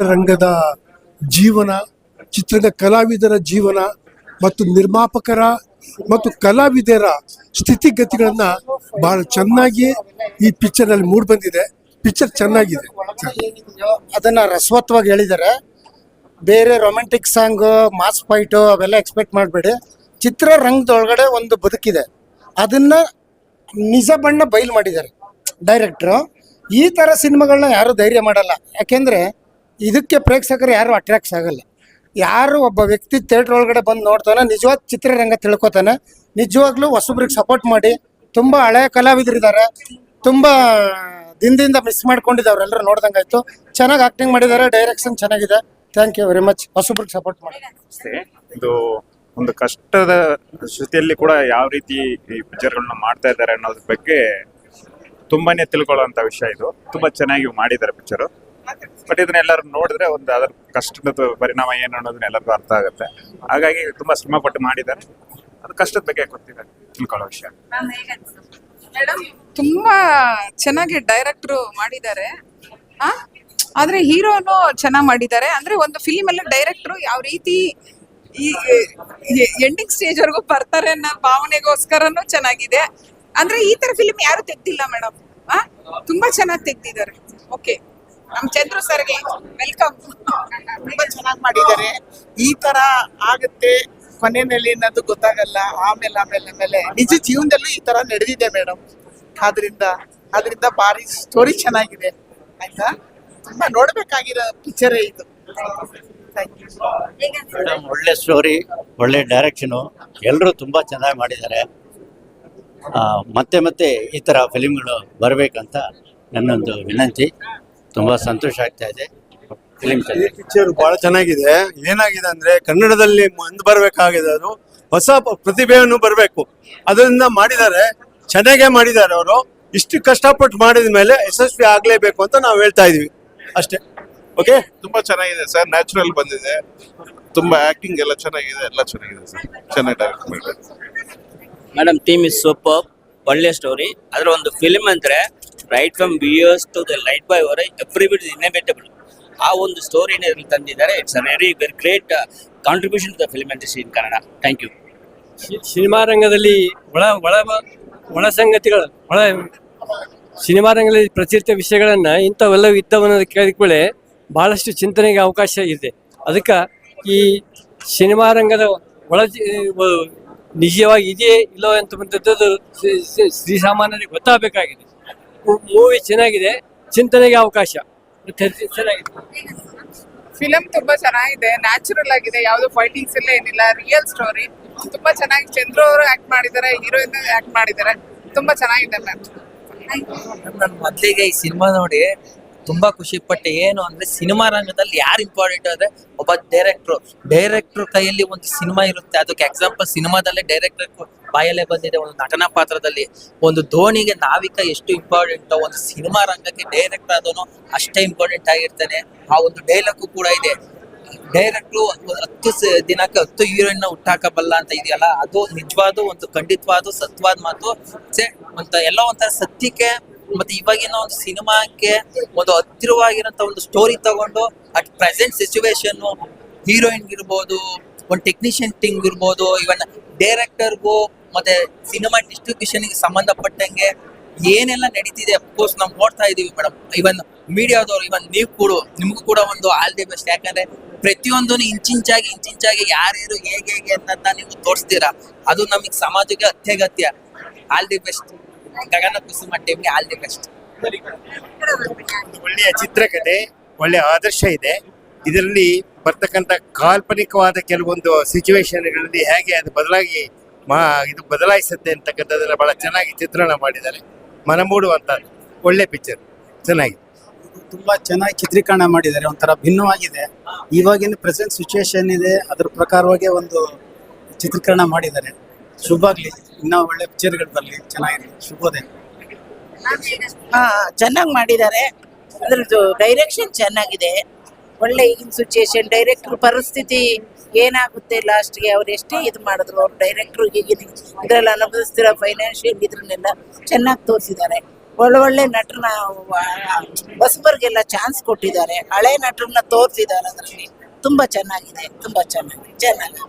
ಚಿತ್ರರಂಗದ ಜೀವನ, ಚಿತ್ರದ ಕಲಾವಿದರ ಜೀವನ ಮತ್ತು ನಿರ್ಮಾಪಕರ ಮತ್ತು ಕಲಾವಿದರ ಸ್ಥಿತಿಗತಿಗಳನ್ನ ಬಹಳ ಚೆನ್ನಾಗಿ ಈ ಪಿಕ್ಚರ್ ಅಲ್ಲಿ ಮೂಡ್ ಬಂದಿದೆ. ಪಿಕ್ಚರ್ ಚೆನ್ನಾಗಿದೆ. ಅದನ್ನ ರಸವತ್ವಾಗಿ ಹೇಳಿದ್ದಾರೆ. ಬೇರೆ ರೊಮ್ಯಾಂಟಿಕ್ ಸಾಂಗ್ ಮಾಸ್ ಫೈಟು ಅವೆಲ್ಲ ಎಕ್ಸ್ಪೆಕ್ಟ್ ಮಾಡಬೇಡಿ. ಚಿತ್ರರಂಗದೊಳಗಡೆ ಒಂದು ಬದುಕಿದೆ. ಅದನ್ನ ನಿಜ ಬಣ್ಣ ಬಯಲು ಮಾಡಿದ್ದಾರೆ. ಡೈರೆಕ್ಟ್ರು ಈ ಥರ ಸಿನಿಮಾಗಳನ್ನ ಯಾರು ಧೈರ್ಯ ಮಾಡಲ್ಲ. ಯಾಕೆಂದ್ರೆ ಇದಕ್ಕೆ ಪ್ರೇಕ್ಷಕರು ಯಾರು ಅಟ್ರಾಕ್ಟ್ ಆಗಲ್ಲ. ಯಾರು ಒಬ್ಬ ವ್ಯಕ್ತಿ ಥಿಯೇಟರ್ ಒಳಗಡೆ ಬಂದು ನೋಡ್ತಾನೆ ನಿಜವಾದ ಚಿತ್ರರಂಗ ತಿಳ್ಕೊತಾನೆ ನಿಜವಾಗ್ಲೂ ಹೊಸಬ್ರಿಗೆ ಸಪೋರ್ಟ್ ಮಾಡಿ ತುಂಬ ಹಳೆಯ ಕಲಾವಿದರಿದ್ದಾರೆ ತುಂಬ ದಿನದಿಂದ ಮಿಸ್ ಮಾಡ್ಕೊಂಡಿದ್ದಾರೆ ಎಲ್ಲರೂ ನೋಡ್ದಂಗಾಯ್ತು. ಚೆನ್ನಾಗಿ ಆಕ್ಟಿಂಗ್ ಮಾಡಿದ್ದಾರೆ ಡೈರೆಕ್ಷನ್ ಚೆನ್ನಾಗಿದೆ. ಥ್ಯಾಂಕ್ ಯು ವೆರಿ ಮಚ್ ಹೊಸಬ್ರಿಗೆ ಸಪೋರ್ಟ್ ಮಾಡಿ. ಇದು ಒಂದು ಕಷ್ಟದ ಸ್ಥಿತಿಯಲ್ಲಿ ಕೂಡ ಯಾವ ರೀತಿ ಈ ಪಿಕ್ಚರ್ಗಳನ್ನ ಮಾಡ್ತಾ ಇದ್ದಾರೆ ಅನ್ನೋದ್ರ ಬಗ್ಗೆ ತುಂಬಾನೇ ತಿಳ್ಕೊಳ್ಳುವಂತ ವಿಷಯ ಇದು. ತುಂಬಾ ಚೆನ್ನಾಗಿ ಮಾಡಿದ್ದಾರೆ ಪಿಕ್ಚರ್ ಬಟ್ ಇದನ್ನ ಎಲ್ಲರೂ ನೋಡಿದ್ರೆ ಒಂದು ಅದರ ಕಷ್ಟದ ಪರಿಣಾಮ ಏನು ಅನ್ನೋದನ್ನ ಎಲ್ಲರಿಗೂ ಅರ್ಥ ಆಗುತ್ತೆ. ಹಾಗಾಗಿ ತುಂಬಾ ಶ್ರಮ ಪಟ್ಟು ಮಾಡಿದ್ದಾರೆ. ಅದು ಕಷ್ಟದ ಬಗ್ಗೆ ಗೊತ್ತಿದ್ದಾರೆ ತಿಳ್ಕೊಳ್ಳೋ ವಿಷಯ. ತುಂಬಾ ಚೆನ್ನಾಗಿ ಡೈರೆಕ್ಟ್ರು ಮಾಡಿದ್ದಾರೆ. ಆ? ಆದ್ರೆ ಹೀರೋನು ಚೆನ್ನಾಗಿ ಮಾಡಿದ್ದಾರೆ. ಅಂದ್ರೆ ಒಂದು ಫಿಲ್ಮ್ ಅಲ್ಲಿ ಡೈರೆಕ್ಟ್ರು ಯಾವ ರೀತಿ ಈ ಎಂಡಿಂಗ್ ಸ್ಟೇಜ್ ವರೆಗೂ ಬರ್ತಾರೆ ಅನ್ನೋ ಭಾವನೆಗೋಸ್ಕರನು ಚೆನ್ನಾಗಿದೆ. ಅಂದ್ರೆ ಈ ತರ ಫಿಲ್ಮ್ ಯಾರು ತೆಗ್ದಿಲ್ಲ ಮೇಡಮ್ ಆ? ತುಂಬಾ ಚೆನ್ನಾಗಿ ತೆಗ್ದಿದ್ದಾರೆ. ಓಕೆ ನಮ್ ಚಂದ್ರು ಸರ್ಗೆ ವೆಲ್ಕಮ್ ತುಂಬಾ ಚೆನ್ನಾಗಿ ಮಾಡಿದ್ದಾರೆ. ಈ ತರ ಆಗುತ್ತೆ ಕೊನೆಯಲ್ಲಿ ಅನ್ನೋದು ಗೊತ್ತಾಗಲ್ಲ. ಆಮೇಲೆ ಆಮೇಲೆ ಆಮೇಲೆ. ನಿಜ ಜೀವನದಲ್ಲೂ ಈ ತರ ನಡೆದಿದೆ ಮೇಡಮ್ ಆದ್ರಿಂದ ಅದರಿಂದ ಭಾರಿ ಸ್ಟೋರಿ ಚೆನ್ನಾಗಿದೆ. ಆಯ್ತಾ? ತುಂಬಾ ನೋಡ್ಬೇಕಾಗಿರೋ ಪಿಕ್ಚರೇ ಇದು. ಥ್ಯಾಂಕ್ ಯು ಮೇಡಮ್ ಒಳ್ಳೆ ಸ್ಟೋರಿ ಒಳ್ಳೆ ಡೈರೆಕ್ಷನು ಎಲ್ಲರೂ ತುಂಬ ಚೆನ್ನಾಗಿ ಮಾಡಿದ್ದಾರೆ. ಮತ್ತೆ ಮತ್ತೆ ಈ ಥರ ಫಿಲಿಮ್ಗಳು ಬರಬೇಕಂತ ನನ್ನೊಂದು ವಿನಂತಿ. ತುಂಬ ಸಂತೋಷ ಆಗ್ತಾ ಇದೆ. ಫಿಲಿಮ್ ಈ ಪಿಕ್ಚರ್ ಬಹಳ ಚೆನ್ನಾಗಿದೆ. ಏನಾಗಿದೆ ಅಂದ್ರೆ ಕನ್ನಡದಲ್ಲಿ ಮುಂದೆ ಬರಬೇಕಾಗಿದೆ ಅದು. ಹೊಸ ಪ- ಪ್ರತಿಭೆಯನ್ನು ಬರಬೇಕು. ಅದರಿಂದ ಮಾಡಿದ್ದಾರೆ. ಚೆನ್ನಾಗೇ ಮಾಡಿದ್ದಾರೆ ಅವರು. ಇಷ್ಟು ಕಷ್ಟಪಟ್ಟು ಮಾಡಿದ ಮೇಲೆ ಯಶಸ್ವಿ ಆಗ್ಲೇಬೇಕು ಅಂತ ನಾವು ಹೇಳ್ತಾ ಇದೀವಿ. ಅಷ್ಟೇ. ಓಕೆ ತುಂಬಾ ಚೆನ್ನಾಗಿದೆ ಸರ್. ನ್ಯಾಚುರಲ್ ಬಂದಿದೆ. ತುಂಬಾ ಆಕ್ಟಿಂಗ್ ಎಲ್ಲ ಚೆನ್ನಾಗಿದೆ. ಎಲ್ಲ ಚೆನ್ನಾಗಿದೆ ಸರ್. ಚೆನ್ನಾಗಿ ಡೈರೆಕ್ಟ್ ಮಾಡಿದ್ದಾರೆ. ಮೇಡಮ್ ಟೀಮ್ ಇಸ್ ಸೂಪರ್ ಒಳ್ಳೆ ಸ್ಟೋರಿ ಅದ್ರ ಒಂದು ಫಿಲ್ಮ್ ಅಂದ್ರೆ right from bears to the light boy ವರೆ ಎವ್ರಿ ಬಿಟ್ ಇಸ್ ಇನ್ಎವಿಟಬಲ್ ಆ ಒಂದು ಸ್ಟೋರಿನ ತಂದಿದ್ದಾರೆ. It's a very very great contribution to the film industry in Kannada thank you cinema ರಂಗದಲ್ಲಿ ಒಳ ಒಳ ಒಳ ಸಂಗತಿಗಳು, ಒಳ ಸಿನಿಮಾ ರಂಗದಲ್ಲಿ ಪ್ರಚಲಿತ ವಿಷಯಗಳನ್ನ ಇಂಥವೆಲ್ಲವೂ ಇದ್ದವನ್ನ ಕೇಳಿಕೊಳ್ಳೆ ಬಹಳಷ್ಟು ಚಿಂತನೆಗೆ ಅವಕಾಶ ಇದೆ. ಅದಕ್ಕೆ ಈ ಸಿನಿಮಾ ರಂಗದ ಒಳ ನಿಜವಾಗಿ ಇದೆಯೇ ಇಲ್ಲೋ ಅಂತಕ್ಕಂಥದ್ದು ಶ್ರೀ- ಶ್ರೀ- ಶ್ರೀಸಾಮಾನ್ಯರಿಗೆ ಗೊತ್ತಾಗಬೇಕಾಗಿದೆ. ಮೂವಿ ಚೆನ್ನಾಗಿದೆ. ಚಿಂತನೆಗೆ ಅವಕಾಶ. ಚೆನ್ನಾಗಿದೆ. ಫಿಲಮ್ ತುಂಬಾ ಚೆನ್ನಾಗಿದೆ. ನ್ಯಾಚುರಲ್ ಆಗಿದೆ. ಯಾವ್ದು ಫೈಟಿಂಗ್ಸ್ ಎಲ್ಲ ಏನಿಲ್ಲ. ರಿಯಲ್ ಸ್ಟೋರಿ ತುಂಬಾ ಚೆನ್ನಾಗಿ ಚಂದ್ರು ಅವರು ಆಕ್ಟ್ ಮಾಡಿದ್ದಾರೆ ಹೀರೋಯಿನ್ ಆಕ್ಟ್ ಮಾಡಿದ್ದಾರೆ. ತುಂಬಾ ಚೆನ್ನಾಗಿದೆ ಮ್ಯಾಮ್ ನಾನು ಮೊದಲಿಗೆ ಈ ಸಿನಿಮಾ ನೋಡಿ ತುಂಬಾ ಖುಷಿ ಪಟ್ಟೆ. ಏನು ಅಂದ್ರೆ ಸಿನಿಮಾ ರಂಗದಲ್ಲಿ ಯಾರು ಇಂಪಾರ್ಟೆಂಟ್ ಅಂದ್ರೆ ಒಬ್ಬ ಡೈರೆಕ್ಟ್ರು ಡೈರೆಕ್ಟರ್ ಕೈಯಲ್ಲಿ ಒಂದು ಸಿನಿಮಾ ಇರುತ್ತೆ. ಅದಕ್ಕೆ ಎಕ್ಸಾಂಪಲ್ ಸಿನಿಮಾದಲ್ಲೇ ಡೈರೆಕ್ಟರ್ ಬಾಯಲ್ಲೇ ಬಂದಿದೆ ಒಂದು ನಟನಾ ಪಾತ್ರದಲ್ಲಿ. ಒಂದು ಧೋನಿಗೆ ನಾವಿಕ ಎಷ್ಟು ಇಂಪಾರ್ಟೆಂಟ್ ಒಂದು ಸಿನಿಮಾ ರಂಗಕ್ಕೆ ಡೈರೆಕ್ಟರ್ ಆದನು ಅಷ್ಟೇ ಇಂಪಾರ್ಟೆಂಟ್ ಆಗಿರ್ತಾನೆ. ಆ ಒಂದು ಡೈಲಾಗು ಕೂಡ ಇದೆ. ಡೈರೆಕ್ಟ್ರು ಹತ್ತು ದಿನಕ್ಕೆ ಹತ್ತು ಹೀರೋಯಿನ್ ಹುಟ್ಟಾಕಬಲ್ಲ ಅಂತ ಇದೆಯಲ್ಲ, ಅದು ನಿಜವಾದ ಒಂದು ಖಂಡಿತವಾದ ಸತ್ವಾದ ಮಾತು. ಅಂತ ಎಲ್ಲ ಒಂಥರ ಸತ್ಯಕ್ಕೆ ಮತ್ತೆ ಇವಾಗಿನ ಒಂದು ಸಿನಿಮಾಕ್ಕೆ ಒಂದು ಹತ್ತಿರವಾಗಿರೋಂಥ ಒಂದು ಸ್ಟೋರಿ ತಗೊಂಡು ಅಟ್ ಪ್ರೆಸೆಂಟ್ ಸಿಚುವೇಶನ್ ಹೀರೋಯಿನ್ ಇರ್ಬೋದು ಒಂದು ಟೆಕ್ನಿಷಿಯನ್ ಟಿಂಗ್ ಇರ್ಬೋದು ಇವನ್ ಡೈರೆಕ್ಟರ್ಗೂ ಮತ್ತೆ ಸಿನಿಮಾ ಡಿಸ್ಟ್ರಿಬ್ಯೂಷನ್ಗೆ ಸಂಬಂಧಪಟ್ಟಂಗೆ ಏನೆಲ್ಲ ನಡೀತಿದೆ? ಅಫ್ಕೋರ್ಸ್ ನಾವು ನೋಡ್ತಾ ಇದೀವಿ ಮೇಡಮ್ ಇವನ್ ಮೀಡಿಯಾದವ್ರು ಇವನ್ ನೀವು ಕೂಡ, ನಿಮ್ಗೂ ಕೂಡ ಒಂದು ಆಲ್ ದಿ ಬೆಸ್ಟ್ ಯಾಕಂದ್ರೆ ಪ್ರತಿಯೊಂದು ಇಂಚಿಂಚಾಗಿ ಇಂಚಿಂಚಾಗಿ ಯಾರ್ಯಾರು ಹೇಗೆ ಹೇಗೆ ಅಂತ ನೀವು ತೋರಿಸ್ತೀರಾ? ಅದು ನಮಗೆ ಸಮಾಜಕ್ಕೆ ಅತ್ಯಗತ್ಯ. All the best Gagana Kusuma ಟೀಮ್ಗೆ ಆಲ್ ದಿ ಬೆಸ್ಟ್ ಒಳ್ಳೆಯ ಚಿತ್ರಕಥೆ ಒಳ್ಳೆಯ ಆದರ್ಶ ಇದೆ. ಇದರಲ್ಲಿ ಬರ್ತಕ್ಕಂಥ ಕಾಲ್ಪನಿಕವಾದ ಕೆಲವೊಂದು ಸಿಚುವೇಶನ್ಗಳಲ್ಲಿ ಹೇಗೆ ಅದು ಬದಲಾಗಿ ಮಾ ಇದು ಬದಲಾಯಿಸುತ್ತೆ ಅಂತಕ್ಕಂಥದ್ದನ್ನ ಬಹಳ ಚೆನ್ನಾಗಿ ಚಿತ್ರಣ ಮಾಡಿದ್ದಾರೆ. ಮನಮೂಡುವಂತ ಒಳ್ಳೆ ಪಿಕ್ಚರ್ ಚೆನ್ನಾಗಿದೆ. ತುಂಬಾ ಚೆನ್ನಾಗಿ ಚಿತ್ರೀಕರಣ ಮಾಡಿದ್ದಾರೆ. ಒಂಥರ ಭಿನ್ನವಾಗಿದೆ. ಇವಾಗಿನ ಪ್ರೆಸೆಂಟ್ ಸಿಚುವೇಶನ್ ಇದೆ. ಅದ್ರ ಪ್ರಕಾರವಾಗಿ ಒಂದು ಚಿತ್ರೀಕರಣ ಮಾಡಿದ್ದಾರೆ. ಶುಭಾಗ್ಲಿ ಇನ್ನೂ ಒಳ್ಳೆ ಪಿಕ್ಚರ್ಗಳು ಬರಲಿ. ಚೆನ್ನಾಗಿರಲಿ. ಶುಭೋದಯ. ಹಾ ಚೆನ್ನಾಗಿ ಮಾಡಿದ್ದಾರೆ. ಅದ್ರದ್ದು ಡೈರೆಕ್ಷನ್ ಚೆನ್ನಾಗಿದೆ. ಒಳ್ಳೆ ಈಗಿನ ಸಿಚುಯೇಷನ್ ಡೈರೆಕ್ಟರ್ ಪರಿಸ್ಥಿತಿ ಏನಾಗುತ್ತೆ ಲಾಸ್ಟ್ಗೆ ಅವ್ರು ಎಷ್ಟೇ ಇದು ಮಾಡಿದ್ರು ಅವ್ರು ಡೈರೆಕ್ಟ್ರು ಈಗಿನ ಇದ್ರಲ್ಲಿ ಅನುಭವಿಸ್ತಿರೋ ಫೈನಾನ್ಷಿಯಲ್ ಇದ್ರನ್ನೆಲ್ಲ ಚೆನ್ನಾಗಿ ತೋರಿಸಿದ್ದಾರೆ. ಒಳ್ಳೊಳ್ಳೆ ಒಳ್ಳೆ ನಟರನ್ನ ಹೊಸಬರಿಗೆಲ್ಲ ಚಾನ್ಸ್ ಕೊಟ್ಟಿದ್ದಾರೆ. ಹಳೆ ನಟರನ್ನ ತೋರಿಸಿದ್ದಾರೆ ಅದರಲ್ಲಿ. ತುಂಬಾ ಚೆನ್ನಾಗಿದೆ ತುಂಬಾ ಚೆನ್ನಾಗಿದೆ. ಚೆನ್ನಾಗಿ.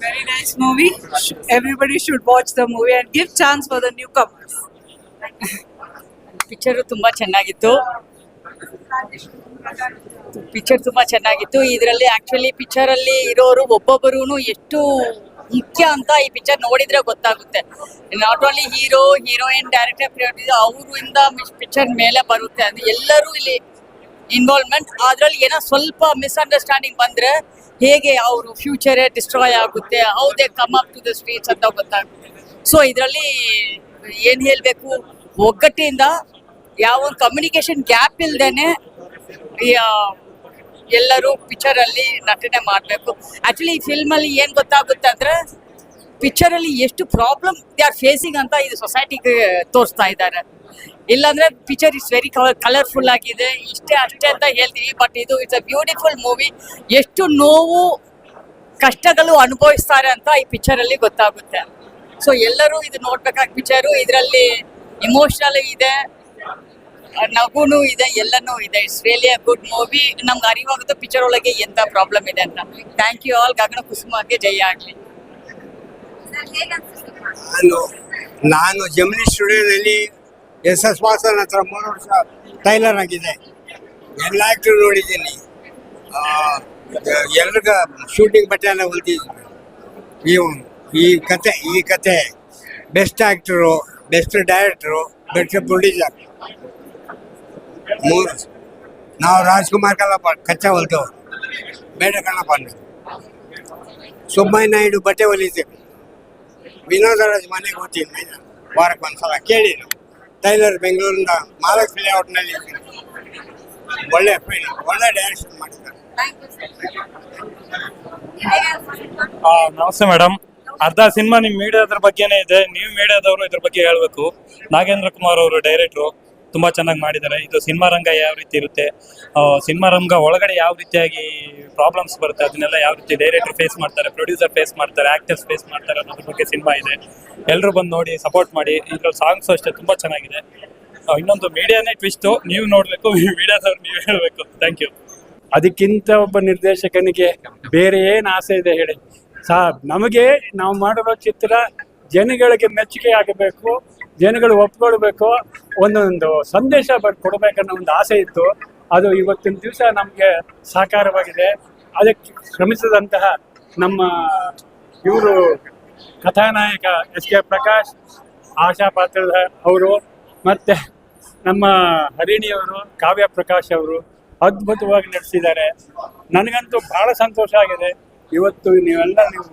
Very nice movie. Everybody should watch the movie and give chance for the newcomers. Picture ತುಂಬಾ ಚೆನ್ನಾಗಿತ್ತು. ಪಿಕ್ಚರ್ ತುಂಬಾ ಚೆನ್ನಾಗಿತ್ತು. ಇದರಲ್ಲಿ ಆಕ್ಚುಲಿ ಪಿಕ್ಚರ್ ಅಲ್ಲಿ ಇರೋರು ಒಬ್ಬೊಬ್ಬರು ಎಷ್ಟು ಮುಖ್ಯ ಅಂತ ಈ ಪಿಕ್ಚರ್ ನೋಡಿದ್ರೆ ಗೊತ್ತಾಗುತ್ತೆ. Not only hero heroine director ಅವರಿಂದ ಪಿಕ್ಚರ್ ಮೇಲೆ ಬರುತ್ತೆ. ಅದು ಎಲ್ಲರೂ ಇಲ್ಲಿ ಇನ್ವಾಲ್ವ್ಮೆಂಟ್ ಅದ್ರಲ್ಲಿ ಏನೋ ಸ್ವಲ್ಪ ಮಿಸ್ಅಂಡರ್ಸ್ಟ್ಯಾಂಡಿಂಗ್ ಬಂದ್ರೆ ಹೇಗೆ ಅವರು ಫ್ಯೂಚರೇ ಡಿಸ್ಟ್ರಾಯ್ ಆಗುತ್ತೆ how they come up to the streets ಅಂತ ಗೊತ್ತಾಗುತ್ತೆ. ಸೊ ಇದರಲ್ಲಿ ಏನ್ ಹೇಳ್ಬೇಕು? ಒಗ್ಗಟ್ಟಿಂದ ಯಾವ ಕಮ್ಯುನಿಕೇಶನ್ ಗ್ಯಾಪ್ ಇಲ್ದೇನೆ ಎಲ್ಲರೂ ಪಿಕ್ಚರ್ ಅಲ್ಲಿ ನಟನೆ ಮಾಡಬೇಕು. ಆಕ್ಚುಲಿ ಈ ಫಿಲ್ಮ್ ಅಲ್ಲಿ ಏನ್ ಗೊತ್ತಾಗುತ್ತೆ ಅಂದ್ರೆ ಪಿಕ್ಚರ್ ಅಲ್ಲಿ ಎಷ್ಟು ಪ್ರಾಬ್ಲಮ್ ದೇ ಆರ್ ಫೇಸಿಂಗ್ ಅಂತ ಇದು ಸೊಸೈಟಿಗೆ ತೋರಿಸ್ತಾ ಇದ್ದಾರೆ. ಇಲ್ಲಾಂದ್ರೆ ಪಿಕ್ಚರ್ ಇಸ್ ವೆರಿ ಕಲರ್ಫುಲ್ ಆಗಿದೆ. ಇಷ್ಟೇ ಅಷ್ಟೇ ಅಂತ ಹೇಳ್ತೀವಿ ಬಟ್ ಇದು ಇಟ್ಸ್ ಅ ಬ್ಯೂಟಿಫುಲ್ ಮೂವಿ ಎಷ್ಟು ನೋವು, ಕಷ್ಟಗಳು ಅನುಭವಿಸ್ತಾರೆ ಅಂತ ಈ ಪಿಕ್ಚರ್ ಅಲ್ಲಿ ಗೊತ್ತಾಗುತ್ತೆ. ಸೊ ಎಲ್ಲರೂ ಇದು ನೋಡ್ಬೇಕಾದ ಪಿಕ್ಚರು ಇದರಲ್ಲಿ ಇಮೋಷನಲ್ ಇದೆ. ನಗುನು ಇದೆ, ಎಲ್ಲನೂ ಇದೆ. It's really a good movie ನಮ್ಗೆ ಅರಿವಾಗುತ್ತೆ ಪಿಕ್ಚರ್ ಒಳಗೆ ಎಂತ ಪ್ರಾಬ್ಲಮ್ ಇದೆ ಅಂತ. ಥ್ಯಾಂಕ್ ಯು ಆಲ್ ಗಗನ ಕುಸುಮಾಗೆ ಜಯ ಆಗ್ಲಿ. ನಾನು ನಾನು ಜಮಿನಿ ಸ್ಟುಡಿಯೋದಲ್ಲಿ ಎಸ್ ಎಸ್ ವಾಸನ್ ಹತ್ರ ಮೂರು ವರ್ಷ ಟೈಲರ್ ಆಗಿದೆ. ಎಲ್ಲ ಆಕ್ಟರ್ ನೋಡಿದ್ದೀನಿ. ಎಲ್ರಿಗ ಶೂಟಿಂಗ್ ಬಟ್ಟೆ ಎಲ್ಲ ಹೊಲ್ದಿದ್ದೀನಿ. ಇವು ಈ ಕತೆ ಈ ಕತೆ best actor best director best producer ಮೂರು. ನಾವು ರಾಜ್ಕುಮಾರ್ ಕಲ್ಲಪ್ಪ ಕಚ್ಚಾ ಹೊಲ್ತೇವೆ ಬೇಡ ಅಂದ್ರೆ ಸುಬ್ಬಯ್ಯ ನಾಯ್ಡು ಬಟ್ಟೆ ಹೊಲಿತೇವೆ ವಿನೋದರಾಜ್ ಮನೆಗೆ ಹೋಗ್ತೀನಿ ವಾರಕ್ಕೆ ಒಂದ್ಸಲ ಕೇಳಿ. ನಾವು ಟೈಲರ್ ಬೆಂಗಳೂರಿಂದ ಮಹಾಲಕ್ಷ್ಮಿ ಲೇಔಟ್ನಲ್ಲಿ. ಒಳ್ಳೆ ಒಳ್ಳೆ ಡೈರೆಕ್ಷನ್ ಮಾಡಿದ್ದಾರೆ. ಆ, ನಮಸ್ತೆ ಮೇಡಮ್ ಅರ್ಧ ಸಿನಿಮಾ ನಿಮ್ ಮೀಡಿಯಾದ್ರ ಬಗ್ಗೆನೇ ಇದೆ. ನೀವು ಮೀಡಿಯಾದವರು ಇದ್ರ ಬಗ್ಗೆ ಹೇಳ್ಬೇಕು. ನಾಗೇಂದ್ರ ಕುಮಾರ್ ಅವರು ಡೈರೆಕ್ಟ್ರು. ತುಂಬಾ ಚೆನ್ನಾಗಿ ಮಾಡಿದ್ದಾರೆ. ಇದು ಸಿನಿಮಾ ರಂಗ ಯಾವ ರೀತಿ ಇರುತ್ತೆ? ಸಿನಿಮಾ ರಂಗ ಒಳಗಡೆ ಯಾವ ರೀತಿಯಾಗಿ ಪ್ರಾಬ್ಲಮ್ಸ್ ಬರುತ್ತೆ? ಅದನ್ನೆಲ್ಲ ಯಾವ ರೀತಿ ಡೈರೆಕ್ಟರ್ ಫೇಸ್ ಮಾಡ್ತಾರೆ ಪ್ರೊಡ್ಯೂಸರ್ ಫೇಸ್ ಮಾಡ್ತಾರೆ ಆಕ್ಟರ್ಸ್ ಫೇಸ್ ಮಾಡ್ತಾರೆ ಅನ್ನೋದ್ರ ಬಗ್ಗೆ ಸಿನಿಮಾ ಇದೆ. ಎಲ್ಲರೂ ಬಂದು ನೋಡಿ ಸಪೋರ್ಟ್ ಮಾಡಿ. ಇದ್ರಲ್ಲಿ ಸಾಂಗ್ಸ್ ಅಷ್ಟೇ ತುಂಬಾ ಚೆನ್ನಾಗಿದೆ. ಇನ್ನೊಂದು ಮೀಡಿಯಾನೇ ಟ್ವಿಸ್ಟು ನೀವು ನೋಡಬೇಕು ಮೀಡಿಯಾದವ್ರು ನೀವು ಹೇಳ್ಬೇಕು. ಥ್ಯಾಂಕ್ ಯು ಅದಕ್ಕಿಂತ ಒಬ್ಬ ನಿರ್ದೇಶಕನಿಗೆ ಬೇರೆ ಏನು ಆಸೆ ಇದೆ ಹೇಳಿ? ಸಾ ನಮಗೆ ನಾವು ಮಾಡಿರೋ ಚಿತ್ರ ಜನಗಳಿಗೆ ಮೆಚ್ಚುಗೆ ಆಗಬೇಕು. ಜನಗಳು ಒಪ್ಕೊಳ್ಬೇಕು, ಒಂದೊಂದು ಸಂದೇಶ ಬಟ್ ಕೊಡ್ಬೇಕನ್ನೋ ಒಂದು ಆಸೆ ಇತ್ತು. ಅದು ಇವತ್ತಿನ ದಿವಸ ನಮಗೆ ಸಾಕಾರವಾಗಿದೆ. ಅದಕ್ಕೆ ಶ್ರಮಿಸಿದಂತಹ ನಮ್ಮ ಇವರು ಕಥಾನಾಯಕ ಎಸ್ ಕೆ ಪ್ರಕಾಶ್, ಆಶಾ ಪಾತ್ರದ ಅವರು, ಮತ್ತು ನಮ್ಮ ಹರಿಣಿಯವರು ಕಾವ್ಯ ಪ್ರಕಾಶ್ ಅವರು ಅದ್ಭುತವಾಗಿ ನಡೆಸಿದ್ದಾರೆ ನನಗಂತೂ ಬಹಳ ಸಂತೋಷ ಆಗಿದೆ. ಇವತ್ತು ನೀವೆಲ್ಲ ನೀವು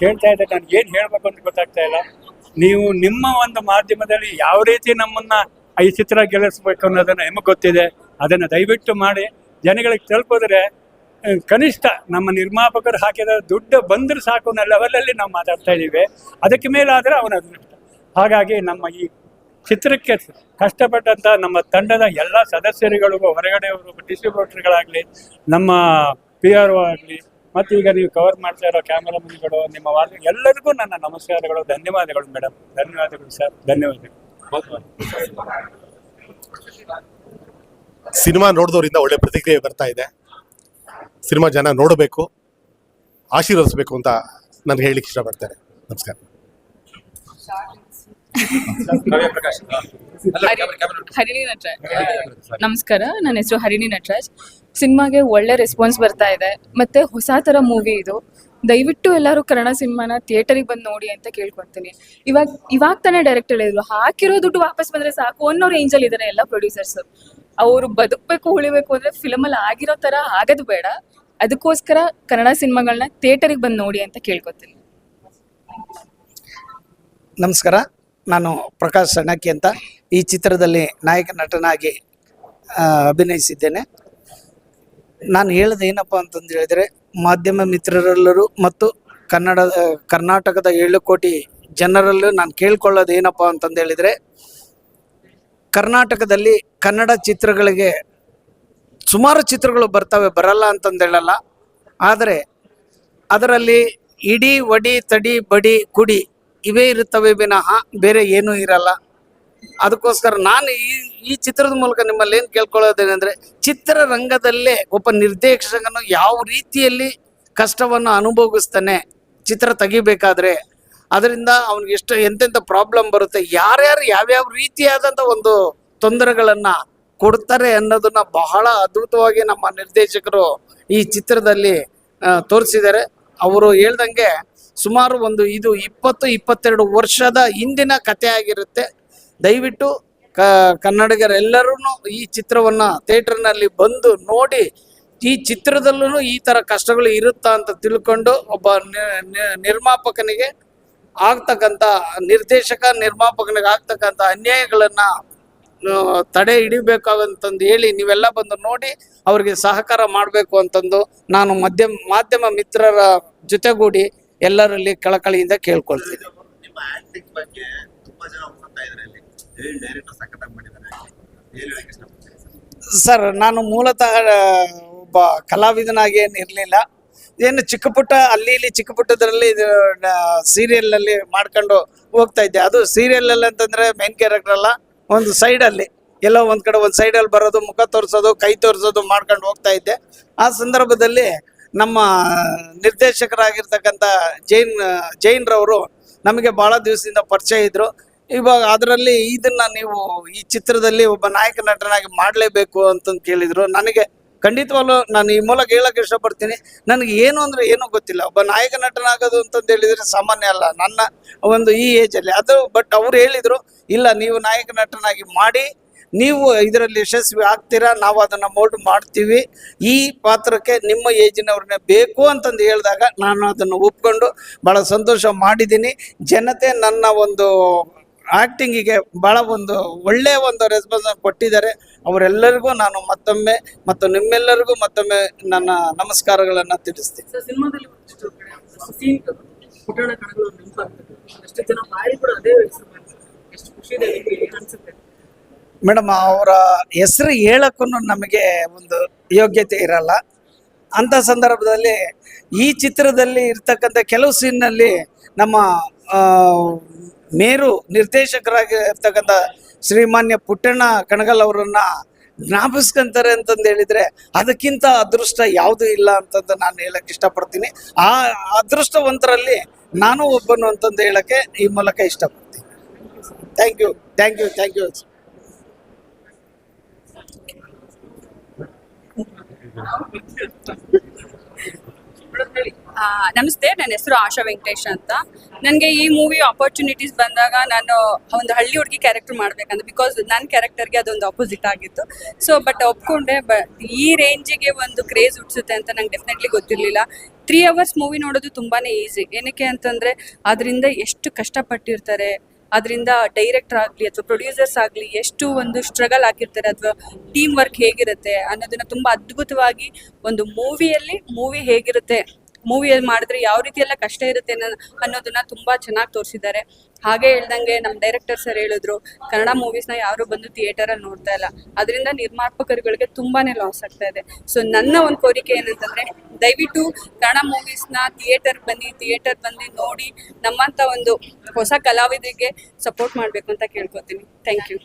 ಕೇಳ್ತಾ ಇದ್ದರೆ ಏನು ಹೇಳಬೇಕು ಅಂತ ಗೊತ್ತಾಗ್ತಾ ಇಲ್ಲ. ನೀವು ನಿಮ್ಮ ಒಂದು ಮಾಧ್ಯಮದಲ್ಲಿ ಯಾವ ರೀತಿ ನಮ್ಮನ್ನ ಈ ಚಿತ್ರ ಗೆಲ್ಲಿಸ್ಬೇಕು ಅನ್ನೋದನ್ನ ನಿಮಗೆ ಗೊತ್ತಿದೆ. ಅದನ್ನು ದಯವಿಟ್ಟು ಮಾಡಿ. ಜನಗಳಿಗೆ ತಲುಪಿದ್ರೆ ಕನಿಷ್ಠ ನಮ್ಮ ನಿರ್ಮಾಪಕರು ಹಾಕಿದ ದುಡ್ಡು ಬಂದ್ರೆ ಸಾಕು ಅನ್ನೋ ಲೆವೆಲಲ್ಲಿ ನಾವು ಮಾತಾಡ್ತಾ ಇದ್ದೀವಿ. ಅದಕ್ಕೆ ಮೇಲಾದರೆ ಅವನ ಅದೃಷ್ಟ. ಹಾಗಾಗಿ ನಮ್ಮ ಈ ಚಿತ್ರಕ್ಕೆ ಕಷ್ಟಪಟ್ಟಂತ ನಮ್ಮ ತಂಡದ ಎಲ್ಲ ಸದಸ್ಯರುಗಳಿಗೂ, ಹೊರಗಡೆಯವರು ಡಿಸ್ಟ್ರಿಬ್ಯೂಟರ್ಗಳಾಗಲಿ ನಮ್ಮ ಪಿ ಆರ್ ಒ ಆಗಲಿ ಮತ್ತು ಈಗ ನೀವು ಕವರ್ ಮಾಡ್ತಾ ಇರೋ ಕ್ಯಾಮರಾ ಕ್ಯಾಮರಾಮನ್ಗಳು ನಿಮ್ಮ ವಾದ ಎಲ್ಲರಿಗೂ ನನ್ನ ನಮಸ್ಕಾರಗಳು, ಧನ್ಯವಾದಗಳು ಮೇಡಮ್ ಧನ್ಯವಾದಗಳು ಸರ್ ಧನ್ಯವಾದಗಳು. ಸಿನಿಮಾ ನೋಡಿದವರಿಂದ ಒಳ್ಳೆ ಪ್ರತಿಕ್ರಿಯೆ ಬರ್ತಾ ಇದೆ. ಸಿನಿಮಾ ಜನ ನೋಡಬೇಕು, ಆಶೀರ್ವದಿಸಬೇಕು ಅಂತ ನಾನು ಹೇಳಿಕ್ಕೆ ಇಷ್ಟಪಡ್ತಾರೆ ನಮಸ್ಕಾರ. ಹರಿಣಿ ನಟರಾಜ್ ನಮಸ್ಕಾರ, ನನ್ನ ಹೆಸರು ಹರಿಣಿ ನಟರಾಜ್ ಸಿನಿಮಾಗೆ ಒಳ್ಳೆ ರೆಸ್ಪಾನ್ಸ್ ಬರ್ತಾ ಇದೆ. ಮತ್ತೆ ಹೊಸ ತರ ಮೂವಿ ಇದು. ದಯವಿಟ್ಟು ಎಲ್ಲರೂ ಕನ್ನಡ ಸಿನಿಮಾನ ಥಿಯೇಟರಿಗೆ ಬಂದು ನೋಡಿ ಅಂತ ಕೇಳ್ಕೊತೀನಿ ಇವಾಗ ಇವಾಗ ತಾನೇ ಡೈರೆಕ್ಟರ್ ಹೇಳಿದ್ರು ಹಾಕಿರೋ ದುಡ್ಡು ವಾಪಸ್ ಬಂದ್ರೆ ಸಾಕು ಅನ್ನೋ ರೇಂಜಲ್ಲಿ ಇದ್ದಾರೆ ಎಲ್ಲ ಪ್ರೊಡ್ಯೂಸರ್ಸ್ ಅವರು ಬದುಕಬೇಕು, ಉಳಿಬೇಕು ಅಂದ್ರೆ ಫಿಲಮಲ್ಲಿ ಆಗಿರೋ ತರ ಆಗೋದು ಬೇಡ. ಅದಕ್ಕೋಸ್ಕರ ಕನ್ನಡ ಸಿನಿಮಾಗಳನ್ನ ಥಿಯೇಟರಿಗೆ ಬಂದು ನೋಡಿ ಅಂತ ಕೇಳ್ಕೊತೀನಿ ನಮಸ್ಕಾರ. ನಾನು ಪ್ರಕಾಶ್ ಸಣ್ಣಕ್ಕಿ ಅಂತ ಈ ಚಿತ್ರದಲ್ಲಿ ನಾಯಕ ನಟನಾಗಿ ಅಭಿನಯಿಸಿದ್ದೇನೆ. ನಾನು ಹೇಳೋದು ಏನಪ್ಪ ಅಂತಂದು ಹೇಳಿದರೆ, ಮಾಧ್ಯಮ ಮಿತ್ರರೆಲ್ಲರೂ ಮತ್ತು ಕನ್ನಡ ಕರ್ನಾಟಕದ ಏಳು ಕೋಟಿ ಜನರಲ್ಲೂ ನಾನು ಕೇಳ್ಕೊಳ್ಳೋದು ಏನಪ್ಪ ಅಂತಂದು ಹೇಳಿದರೆ, ಕರ್ನಾಟಕದಲ್ಲಿ ಕನ್ನಡ ಚಿತ್ರಗಳಿಗೆ ಸುಮಾರು ಚಿತ್ರಗಳು ಬರ್ತವೆ, ಬರಲ್ಲ ಅಂತಂದು ಹೇಳಲ್ಲ. ಆದರೆ ಅದರಲ್ಲಿ ಇಡಿ ಒಡಿ, ತಡಿ, ಬಡಿ, ಕುಡಿ ಇವೇ ಇರುತ್ತವೆ ವಿನಃ ಬೇರೆ ಏನೂ ಇರಲ್ಲ. ಅದಕ್ಕೋಸ್ಕರ ನಾನು ಈ ಈ ಚಿತ್ರದ ಮೂಲಕ ನಿಮ್ಮಲ್ಲಿ ಏನು ಕೇಳ್ಕೊಳ್ಳೋದೇನೆಂದರೆ ಚಿತ್ರರಂಗದಲ್ಲೇ ಒಬ್ಬ ನಿರ್ದೇಶಕನು ಯಾವ ರೀತಿಯಲ್ಲಿ ಕಷ್ಟವನ್ನು ಅನುಭವಿಸ್ತಾನೆ ಚಿತ್ರ ತೆಗಿಬೇಕಾದ್ರೆ, ಅದರಿಂದ ಅವ್ನಿಗೆ ಎಷ್ಟು ಎಂತೆಂಥ ಪ್ರಾಬ್ಲಮ್ ಬರುತ್ತೆ, ಯಾರ್ಯಾರು ಯಾವ್ಯಾವ ರೀತಿಯಾದಂಥ ಒಂದು ತೊಂದರೆಗಳನ್ನು ಕೊಡ್ತಾರೆ ಅನ್ನೋದನ್ನ ಬಹಳ ಅದ್ಭುತವಾಗಿ ನಮ್ಮ ನಿರ್ದೇಶಕರು ಈ ಚಿತ್ರದಲ್ಲಿ ತೋರಿಸಿದ್ದಾರೆ. ಅವರು ಹೇಳ್ದಂಗೆ ಸುಮಾರು ಒಂದು ಇದು ಇಪ್ಪತ್ತು, ಇಪ್ಪತ್ತೆರಡು ವರ್ಷದ ಹಿಂದಿನ ಕಥೆ ಆಗಿರುತ್ತೆ ದಯವಿಟ್ಟು ಕ ಕನ್ನಡಿಗರೆಲ್ಲರೂ ಈ ಚಿತ್ರವನ್ನು ಥಿಯೇಟರ್ನಲ್ಲಿ ಬಂದು ನೋಡಿ, ಈ ಚಿತ್ರದಲ್ಲೂ ಈ ಥರ ಕಷ್ಟಗಳು ಇರುತ್ತಾ ಅಂತ ತಿಳ್ಕೊಂಡು ಒಬ್ಬ ನಿರ್ಮಾಪಕನಿಗೆ ಆಗ್ತಕ್ಕಂಥ, ನಿರ್ದೇಶಕ ನಿರ್ಮಾಪಕನಿಗೆ ಆಗ್ತಕ್ಕಂಥ ಅನ್ಯಾಯಗಳನ್ನು ತಡೆ ಹಿಡಿಬೇಕಾಗಂತಂದು ಹೇಳಿ ನೀವೆಲ್ಲ ಬಂದು ನೋಡಿ ಅವ್ರಿಗೆ ಸಹಕಾರ ಮಾಡಬೇಕು ಅಂತಂದು ನಾನು ಮಧ್ಯಮ, ಮಾಧ್ಯಮ ಮಿತ್ರರ ಜೊತೆಗೂಡಿ ಎಲ್ಲರಲ್ಲಿ ಕಳಕಳಿಯಿಂದ ಕೇಳ್ಕೊಳ್ತೀನಿ ಸರ್? ನಾನು ಮೂಲತಃ ಒಬ್ಬ ಕಲಾವಿದನಾಗಿ ಏನು ಇರಲಿಲ್ಲ. ಏನು ಚಿಕ್ಕ ಪುಟ್ಟ ಅಲ್ಲಿ ಇಲ್ಲಿ ಚಿಕ್ಕ ಪುಟ್ಟದ್ರಲ್ಲಿ ಸೀರಿಯಲ್ ಅಲ್ಲಿ ಮಾಡ್ಕೊಂಡು ಹೋಗ್ತಾ ಇದ್ದೆ. ಅದು ಸೀರಿಯಲ್ ಅಂತಂದರೆ ಅಂತಂದ್ರೆ ಮೇನ್ ಕ್ಯಾರೆಕ್ಟರ್ ಅಲ್ಲ ಒಂದು ಸೈಡ್ ಅಲ್ಲಿ. ಎಲ್ಲೋ ಒಂದು ಕಡೆ ಒಂದು ಸೈಡ್ ಅಲ್ಲಿ ಬರೋದು ಮುಖ ತೋರಿಸೋದು ಕೈ ತೋರಿಸೋದು ಮಾಡ್ಕೊಂಡು ಹೋಗ್ತಾ ಇದ್ದೆ. ಆ ಸಂದರ್ಭದಲ್ಲಿ ನಮ್ಮ ನಿರ್ದೇಶಕರಾಗಿರ್ತಕ್ಕಂಥ ಜೈನ್, ಜೈನ್ರವರು ನಮಗೆ ಭಾಳ ದಿವಸದಿಂದ ಪರಿಚಯ ಇದ್ದರು ಇವಾಗ ಅದರಲ್ಲಿ ಇದನ್ನ ನೀವು ಈ ಚಿತ್ರದಲ್ಲಿ ಒಬ್ಬ ನಾಯಕ ನಟನಾಗಿ ಮಾಡಲೇಬೇಕು ಅಂತಂದು ಕೇಳಿದರು. ನನಗೆ ಖಂಡಿತವಾಗ್ಲೂ ನಾನು ಈ ಮೂಲಕ ಹೇಳಕ್ಕೆ ಇಷ್ಟಪಡ್ತೀನಿ. ನನಗೆ ಏನು ಅಂದ್ರೆ ಏನೂ ಗೊತ್ತಿಲ್ಲ. ಒಬ್ಬ ನಾಯಕ ನಟನಾಗೋದು ಅಂತಂದು ಹೇಳಿದ್ರೆ ಸಾಮಾನ್ಯ ಅಲ್ಲ. ನನ್ನ ಒಂದು ಈ ಏಜಲ್ಲಿ ಅದು ಬಟ್ ಅವ್ರು ಹೇಳಿದರು, ಇಲ್ಲ, ನೀವು ನಾಯಕ ನಟನಾಗಿ ಮಾಡಿ ನೀವು ಇದರಲ್ಲಿ ಯಶಸ್ವಿ ಆಗ್ತೀರಾ? ನಾವು ಅದನ್ನ ಮೋಲ್ಡ್ ಮಾಡ್ತೀವಿ. ಈ ಪಾತ್ರಕ್ಕೆ ನಿಮ್ಮ ಏಜಿನವ್ರನ್ನೇ ಬೇಕು ಅಂತಂದು ಹೇಳಿದಾಗ ನಾನು ಅದನ್ನು ಒಪ್ಕೊಂಡು ಬಹಳ ಸಂತೋಷ ಮಾಡಿದ್ದೀನಿ. ಜನತೆ ನನ್ನ ಒಂದು ಆ್ಯಕ್ಟಿಂಗಿಗೆ ಭಾಳ ಒಂದು ಒಳ್ಳೆಯ ಒಂದು ರೆಸ್ಪಾನ್ಸ್ ಕೊಟ್ಟಿದ್ದಾರೆ. ಅವರೆಲ್ಲರಿಗೂ ನಾನು ಮತ್ತೊಮ್ಮೆ ಮತ್ತು ನಿಮ್ಮೆಲ್ಲರಿಗೂ ಮತ್ತೊಮ್ಮೆ ನನ್ನ ನಮಸ್ಕಾರಗಳನ್ನು ತಿಳಿಸ್ತೀನಿ. ಪುಟಾಣ ಕಣಗಳು ಅಷ್ಟು ಜನ ಬಾಯಿ ಕೂಡ ಅದೇ ಎಷ್ಟು ಖುಷಿ ಇದೆ ಅನ್ಸುತ್ತೆ? ಮೇಡಮ್, ಅವರ ಹೆಸರು ಹೇಳಕ್ಕೂ ನಮಗೆ ಒಂದು ಯೋಗ್ಯತೆ ಇರಲ್ಲ. ಅಂಥ ಸಂದರ್ಭದಲ್ಲಿ ಈ ಚಿತ್ರದಲ್ಲಿ ಇರ್ತಕ್ಕಂಥ ಕೆಲವು ಸೀನ್ನಲ್ಲಿ ನಮ್ಮ ಮೇರು ನಿರ್ದೇಶಕರಾಗಿ ಇರ್ತಕ್ಕಂಥ ಶ್ರೀಮಾನ್ಯ ಪುಟ್ಟಣ್ಣ ಕಣಗಲ್ ಅವರನ್ನ ಜ್ಞಾಪಿಸ್ಕೊಂತಾರೆ ಅಂತಂದು ಹೇಳಿದ್ರೆ ಅದಕ್ಕಿಂತ ಅದೃಷ್ಟ ಯಾವುದೂ ಇಲ್ಲ ಅಂತಂದು ನಾನು ಹೇಳಕ್ಕೆ ಇಷ್ಟಪಡ್ತೀನಿ. ಆ ಅದೃಷ್ಟವಂತರಲ್ಲಿ ನಾನು ಒಬ್ಬನು ಅಂತಂದು ಹೇಳಕ್ಕೆ ಈ ಮೂಲಕ ಇಷ್ಟಪಡ್ತೀನಿ. Thank you thank you thank you ನಮಸ್ತೆ, ನನ್ನ ಹೆಸರು ಆಶಾ ವೆಂಕಟೇಶ್ ಅಂತ. ನನಗೆ ಈ ಮೂವಿ ಆಪರ್ಚುನಿಟೀಸ್ ಬಂದಾಗ ನಾನು ಒಂದು ಹಳ್ಳಿ ಹುಡುಗಿ ಕ್ಯಾರೆಕ್ಟರ್ ಮಾಡ್ಬೇಕಂತ ಬಿಕಾಸ್ ನನ್ನ ಕ್ಯಾರೆಕ್ಟರ್ಗೆ ಅದೊಂದು ಅಪೋಸಿಟ್ ಆಗಿತ್ತು. ಸೊ ಬಟ್ ಒಪ್ಕೊಂಡೆ ಬಟ್ ಈ ರೇಂಜಿಗೆ ಒಂದು ಕ್ರೇಜ್ ಹುಟ್ಟಿಸುತ್ತೆ ಅಂತ ನಂಗೆ ಡೆಫಿನೆಟ್ಲಿ ಗೊತ್ತಿರಲಿಲ್ಲ. ತ್ರೀ ಅವರ್ಸ್ ಮೂವಿ ನೋಡೋದು ತುಂಬಾ ಈಸಿ ಏನಕ್ಕೆ ಅಂತಂದರೆ, ಅದರಿಂದ ಎಷ್ಟು ಕಷ್ಟಪಟ್ಟಿರ್ತಾರೆ ಅದರಿಂದ ಡೈರೆಕ್ಟರ್ ಆಗಲಿ ಅಥವಾ ಪ್ರೊಡ್ಯೂಸರ್ಸ್ ಆಗಲಿ ಎಷ್ಟು ಒಂದು ಸ್ಟ್ರಗಲ್ ಆಗಿರ್ತಾರೆ ಅಥವಾ ಟೀಮ್ ವರ್ಕ್ ಹೇಗಿರುತ್ತೆ ಅನ್ನೋದನ್ನ ತುಂಬ ಅದ್ಭುತವಾಗಿ ಒಂದು ಮೂವಿಯಲ್ಲಿ ಮೂವಿ ಹೇಗಿರುತ್ತೆ ಮೂವಿಯಲ್ಲಿ ಮಾಡಿದ್ರೆ ಯಾವ ರೀತಿ ಎಲ್ಲ ಕಷ್ಟ ಇರುತ್ತೆ ಅನ್ನೋ- ಅನ್ನೋದನ್ನ ತುಂಬಾ ಚೆನ್ನಾಗಿ ತೋರಿಸಿದ್ದಾರೆ. ಹಾಗೆ ಹೇಳ್ದಂಗೆ ನಮ್ಮ ಡೈರೆಕ್ಟರ್ ಸರ್ ಹೇಳಿದ್ರು, ಕನ್ನಡ ಮೂವೀಸ್ನ ಯಾರು ಬಂದು ಥಿಯೇಟರ್ ಅಲ್ಲಿ ನೋಡ್ತಾ ಇಲ್ಲ. ಅದರಿಂದ ನಿರ್ಮಾಪಕರುಗಳಿಗೆ ತುಂಬಾನೇ ಲಾಸ್ ಆಗ್ತಾ ಇದೆ. ಸೊ ನನ್ನ ಒಂದು ಕೋರಿಕೆ ಏನಂತಂದ್ರೆ, ದಯವಿಟ್ಟು ಕನ್ನಡ ಮೂವೀಸ್ನ ಥಿಯೇಟರ್ ಬನ್ನಿ ಥಿಯೇಟರ್ ಬಂದು ನೋಡಿ ನಮ್ಮಂತ ಒಂದು ಹೊಸ ಕಲಾವಿದರಿಗೆ ಸಪೋರ್ಟ್ ಮಾಡಬೇಕು ಅಂತ ಕೇಳ್ಕೊತೀನಿ. Thank you